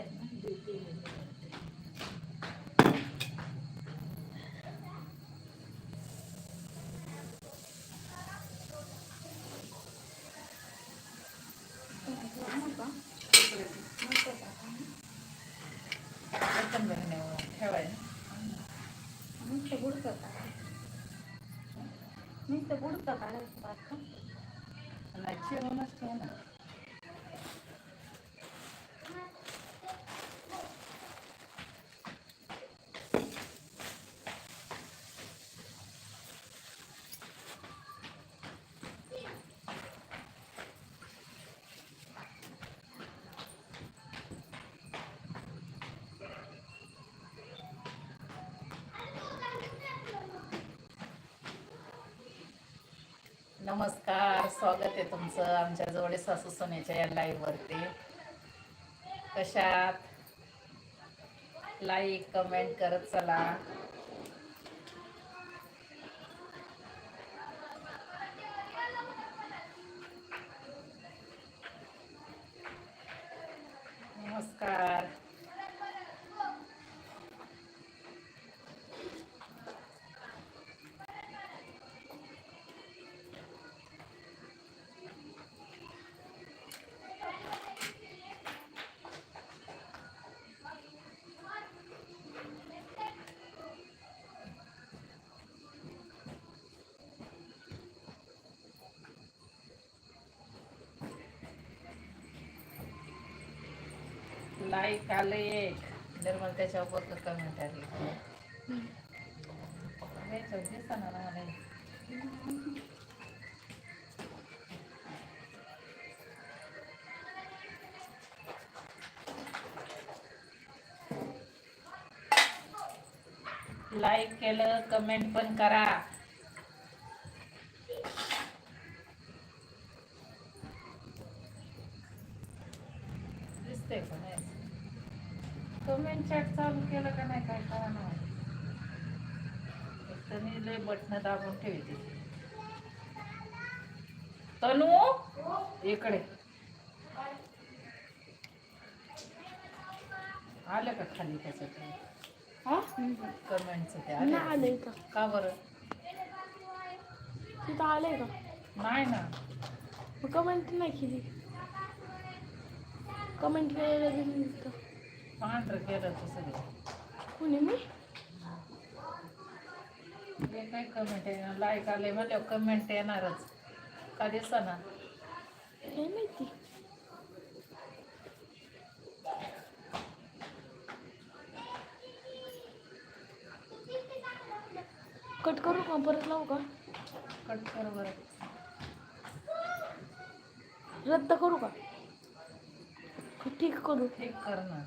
कच्चे ठेवाले भरल्यात ना ड्युटी नुसतं बुडकं काढायचं नुसतं बुडकं काढायचं नमस्कार स्वागत आहे तुमचं आमच्या जवळ सासू सोन्याच्या या लाईव्हवरती कशात लाईक कमेंट करत चला नमस्कार लाईक आलं एक. निर्मल त्याच्यावर कमेंट आली याच्यावर दिसेना ना मला. लाईक केलं कमेंट पण करा दिसते का नाही कमेंट चॅट चालू केलं का नाही काय कळा ना फक्त मी लय बटन दाबून ठेवते. तनू इकडे. आलं का खाली त्याचं हा? कमेंटचं ते नाही आलं का बरं? तिथं आलंय का? नाही ना. कमेंट नाही केली. कमेंट केलेलं दिली पांढरं केलं तू सगळं. कुणी मी? हे काय कमेंट आहे? लाईक आले म्हणल्यावर कमेंट येणारच. का दिसना? काय माहिती? कट करू का? परत लावू का? कट कर बरं. रद्द करू का? ठीक करू. ठीक कर ना